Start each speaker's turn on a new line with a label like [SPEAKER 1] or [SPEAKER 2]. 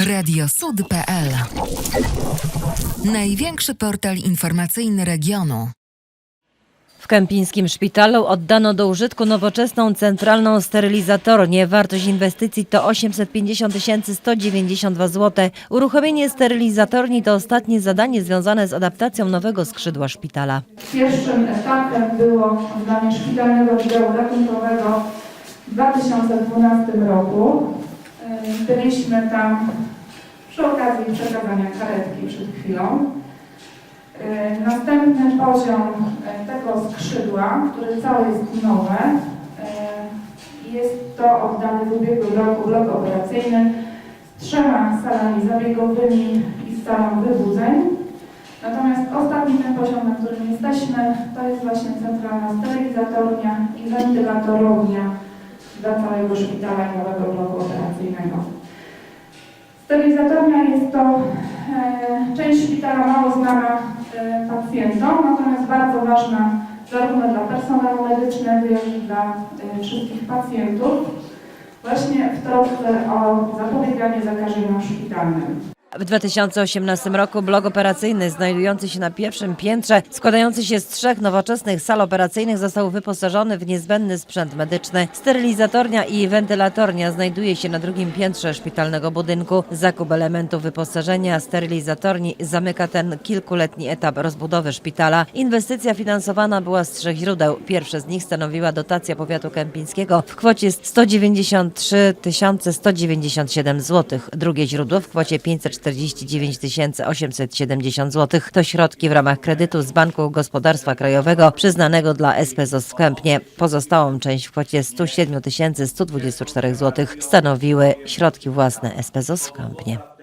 [SPEAKER 1] Radiosud.pl Największy portal informacyjny regionu.
[SPEAKER 2] W Kępińskim Szpitalu oddano do użytku nowoczesną centralną sterylizatornię. Wartość inwestycji to 850 192 zł. Uruchomienie sterylizatorni to ostatnie zadanie związane z adaptacją nowego skrzydła szpitala.
[SPEAKER 3] Pierwszym etapem było oddanie szpitalnego oddziału ratunkowego w 2012 roku. Yy, Byliśmy tam przy okazji przekazania karetki przed chwilą. Yy, Następny poziom yy, tego skrzydła, który całe jest nowe, yy, jest to oddany w ubiegłym roku blok operacyjny z trzema salami zabiegowymi i salą wybudzeń. Natomiast ostatni ten poziom, na którym jesteśmy, to jest właśnie centralna sterylizatornia i wentylatorownia dla całego szpitala i nowego bloku operacyjnego. Sterylizatornia jest to e, część szpitala mało znana e, pacjentom, natomiast bardzo ważna zarówno dla personelu medycznego, jak i dla e, wszystkich pacjentów, właśnie w trosce o zapobieganie zakażeniom szpitalnym.
[SPEAKER 2] W 2018 roku blok operacyjny znajdujący się na pierwszym piętrze, składający się z trzech nowoczesnych sal operacyjnych został wyposażony w niezbędny sprzęt medyczny. Sterylizatornia i wentylatornia znajduje się na drugim piętrze szpitalnego budynku. Zakup elementów wyposażenia sterylizatorni zamyka ten kilkuletni etap rozbudowy szpitala. Inwestycja finansowana była z trzech źródeł. Pierwsze z nich stanowiła dotacja powiatu kępińskiego w kwocie 193 197 zł. Drugie źródło w kwocie 549 870 zł. To środki w ramach kredytu z Banku Gospodarstwa Krajowego przyznanego dla SPZOS w Kępnie. Pozostałą część w kwocie 107 124 zł stanowiły środki własne SPZOS w Kępnie.